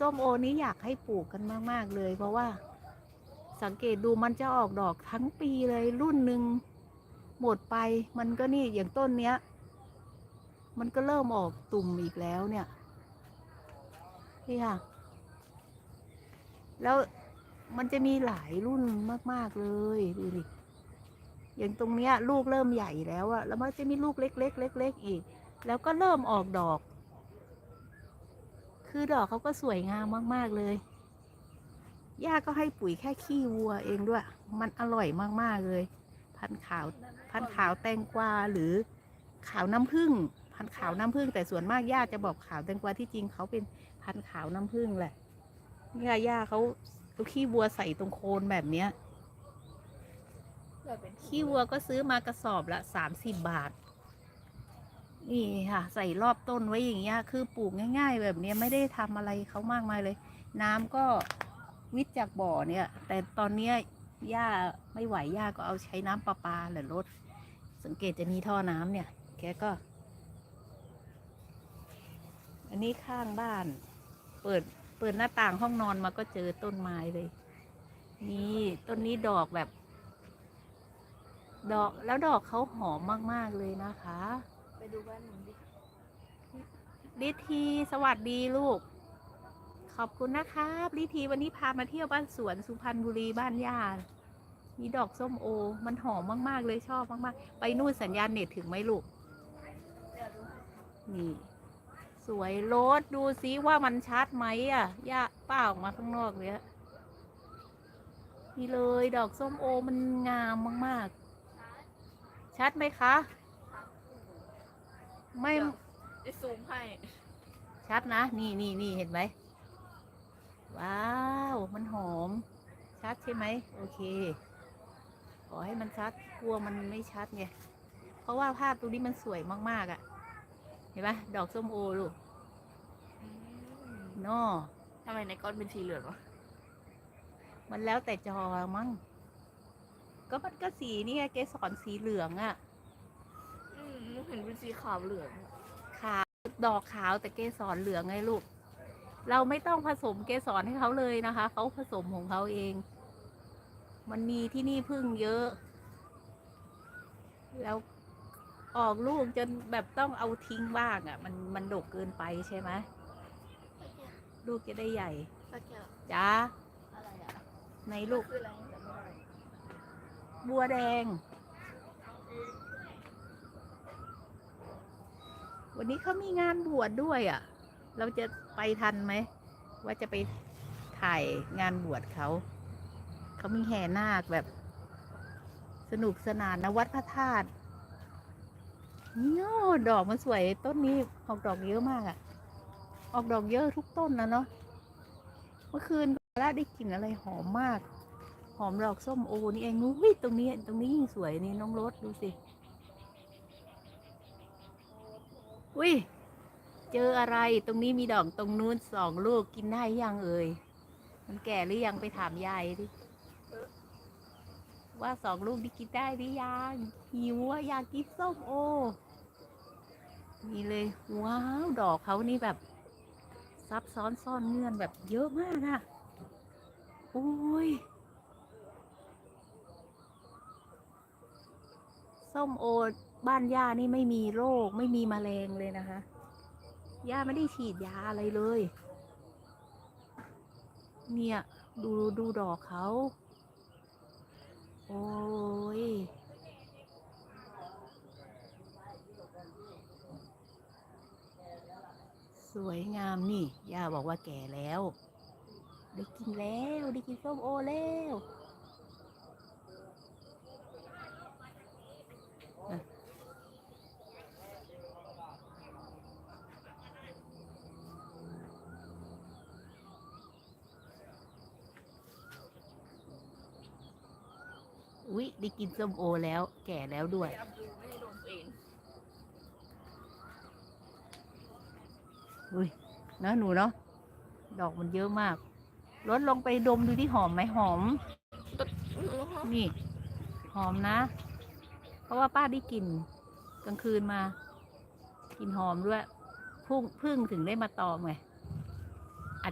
ส้มโอนี้อยากให้ปลูกกันมาก ๆ เลย เพราะว่าสังเกตดูมันจะออกดอกทั้งปีเลยรุ่นหนึ่งหมดไปมันก็นี่อย่างต้นเนี้ย มันก็เริ่มออกตุ่มอีกแล้วเนี่ยนี่ค่ะ แล้วมันจะมีหลายรุ่นมาก ๆ เลยดูดิอย่างตรงเนี้ย ลูกเริ่มใหญ่แล้วอะแล้วมันจะมีลูกเล็กๆเล็กๆอีก แล้วก็เริ่มออกดอก คือดอกเขาก็สวยงามมากๆเลย ย่าก็ให้ปุ๋ยแค่ขี้วัวเองด้วย มันอร่อยมากๆเลย พันขาว พันขาวแตงกวาหรือขาวน้ำผึ้ง พันขาวน้ำผึ้งแต่ส่วนมากย่าจะบอกขาวแตงกวาที่จริงเขาเป็นพันขาวน้ำผึ้งแหละเนี่ยย่าเขาเอาขี้วัวใส่ตรงโคนแบบเนี้ยขี้วัวก็ซื้อมากระสอบละสามสิบบาท นี่ค่ะ ใส่รอบต้นไว้อย่างเงี้ยคือปลูกง่าย ๆ แบบเนี้ยไม่ได้ทำอะไรเขามากมายเลย น้ำก็วิทย์จากบ่อเนี่ย แต่ตอนเนี้ยย่าไม่ไหวย่าก็เอาใช้น้ำประปาแหละรถ สังเกตจะมีท่อน้ำเนี่ย แกก็ อันนี้ข้างบ้าน เปิดเปิดหน้าต่างห้องนอนมาก็เจอต้นไม้เลย นี่ต้นนี้ดอกแบบ ดอกแล้วดอกเขาหอมมาก ๆ เลยนะคะ ไปดูบ้านหนูดิลิทีสวัสดีลูก ขอบคุณนะครับลิทีวันนี้พามาเที่ยวบ้านสวนสุพรรณบุรีบ้านย่ามีดอกส้มโอ มันหอมมากๆเลยชอบมากๆ ไปนู่นสัญญาณเน็ตถึงไหมลูกเดี๋ยวดูนี่ สวยรถดูซิว่ามันชัดไหมอะย่าป้าออกมาข้างนอกเลยอะนี่เลยดอกส้มโอมันงามมากๆ ชัดไหมคะ ไม่จะซูมให้ชัดนะ นี่นี่นี่เห็นไหมว้าว มันหอม ชัดใช่ไหมโอเค ขอให้มันชัดกลัวมันไม่ชัดไงเพราะว่าภาพตรงนี้มันสวยมากๆอะ่ะ เห็นไหมดอกส้มโอลูกนอทำไมในก้อนเป็นสีเหลืองวะมันแล้วแต่จอมั้งก็มันก็สีนี่ไงเกสรสีเหลืองอะ่ะอืมหนู เห็นเป็นสีขาวเหลืองขาวดอกขาวแต่เกสรเหลืองไงลูก เราไม่ต้องผสมเกสรให้เขาเลยนะคะ เขาผสมของเขาเอง มันมีที่นี่พึ่งเยอะ แล้วออกลูกจนแบบต้องเอาทิ้งบ้างอะ่ะ มันมันดกเกินไปใช่ไหมลูกจะได้ใหญ่สักแก้วจ้าอะไรอะในลูกคืออะไรแต่ไม่ได้บัวแดง วันนี้เขามีงานบวชดด้วยอะ่ะ เราจะไปทันไหม ว่าจะไปถ่ายงานบวชเขา เขามีแห่นาคแบบ สนุกสนานนะวัดพระธาตุเนี่ยดอกมันสวยต้นนี้ออกดอกเยอะมากอะ่ะ ออกดอกเยอะทุกต้นนะเนาะ เมื่อคืนแล้วได้กลิ่นอะไรหอมมาก หอมดอกส้มโอนี่เองนู้ยตรงนี้ตรงนี้ยิ่งสวยนี่น้องรถดูสิ อุ้ย เจออะไรตรงนี้มีดอกตรงนู้นสองลูกกินได้ยังเอ่ย มันแก่หรือยังไปถามยายดิ ว่าสองลูกนี่กินได้หรือยังหิวอะอยากกินส้มโอนี่เลย ว้าว ดอกเขานี่แบบ ซับซ้อนซ่อนเงื่อนแบบเยอะมากอะโอ้ยส้มโอ บ้านย่านี่ไม่มีโรคไม่มีแมลงเลยนะคะ ย่าไม่ได้ฉีดยาอะไรเลย เนี่ย ดูดูดอกเขา โอ้ย สวยงามนี่ ย่าบอกว่าแก่แล้ว ได้กินแล้ว ได้กินส้มโอแล้ว อุ๊ย ได้กินส้มโอแล้ว แก่แล้วด้วยไปอับดูไม่ได้โดนตัวเองอุ้ยเนอะหนูเนาะ ดอกมันเยอะมากรถลงไปดมดูที่หอมไหมหอม นี่ หอมนะ เพราะว่าป้าได้กลิ่นกลางคืนมา กลิ่นหอมด้วยพึ่งพึ่งถึงได้มาตอมไง